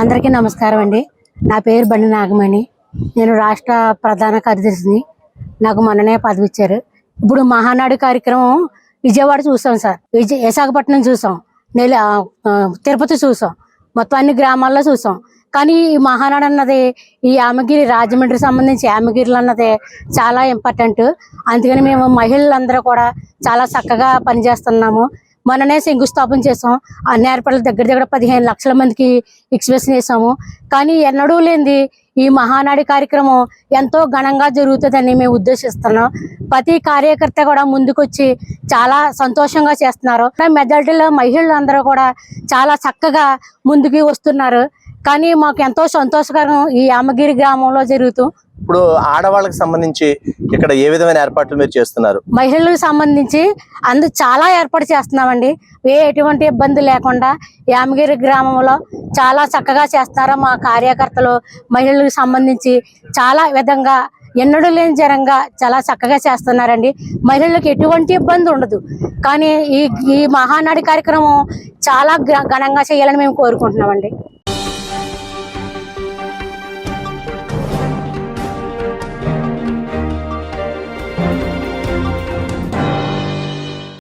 అందరికీ నమస్కారం అండి. నా పేరు బండి నాగమణి. నేను రాష్ట్ర ప్రధాన కార్యదర్శిని. నాకు మొన్ననే పదవి ఇచ్చారు ఇప్పుడు మహానాడు కార్యక్రమం విజయవాడ చూసాం సార్. విజయ విశాఖపట్నం చూసాం. నెల తిరుపతి చూసాం. మొత్తం అన్ని గ్రామాల్లో చూసాం. కానీ ఈ మహానాడు అన్నది ఈ యామగిరి రాజమండ్రి సంబంధించి యామగిరిలు అన్నది చాలా ఇంపార్టెంట్ అందుకని మేము మహిళలందరూ కూడా చాలా చక్కగా పనిచేస్తున్నాము. మొన్ననే శంకుస్థాపన చేసాం ఆ ఏర్పాట్ల దగ్గర దగ్గర పదిహేను లక్షల మందికి ఎక్స్ప్రెషన్ చేసాము కానీ ఎన్నడూ లేనిది ఈ మహానాడి కార్యక్రమం ఎంతో ఘనంగా జరుగుతుందని మేము ఉద్దేశిస్తున్నాం. ప్రతి కార్యకర్త కూడా ముందుకొచ్చి చాలా సంతోషంగా చేస్తున్నారు. మెజారిటీలో మహిళలు అందరూ కూడా చాలా చక్కగా ముందుకు వస్తున్నారు. కానీ మాకు ఎంతో సంతోషకరం ఈ యామగిరి గ్రామంలో జరుగుతూ ఇప్పుడు ఆడవాళ్ళకి సంబంధించి ఇక్కడ ఏ విధమైన ఏర్పాట్లు మీరు చేస్తున్నారు? మహిళలకు సంబంధించి అందు చాలా ఏర్పాటు చేస్తున్నామండి. ఏ ఎటువంటి ఇబ్బంది లేకుండా యామగిరి గ్రామంలో చాలా చక్కగా చేస్తున్నారు మా కార్యకర్తలు. మహిళలకు సంబంధించి చాలా విధంగా ఎన్నడూ లేని జరంగా చాలా చక్కగా చేస్తున్నారండి. మహిళలకు ఎటువంటి ఇబ్బంది ఉండదు. కానీ ఈ ఈ మహానాడి కార్యక్రమం చాలా ఘనంగా చేయాలని మేము కోరుకుంటున్నామండి.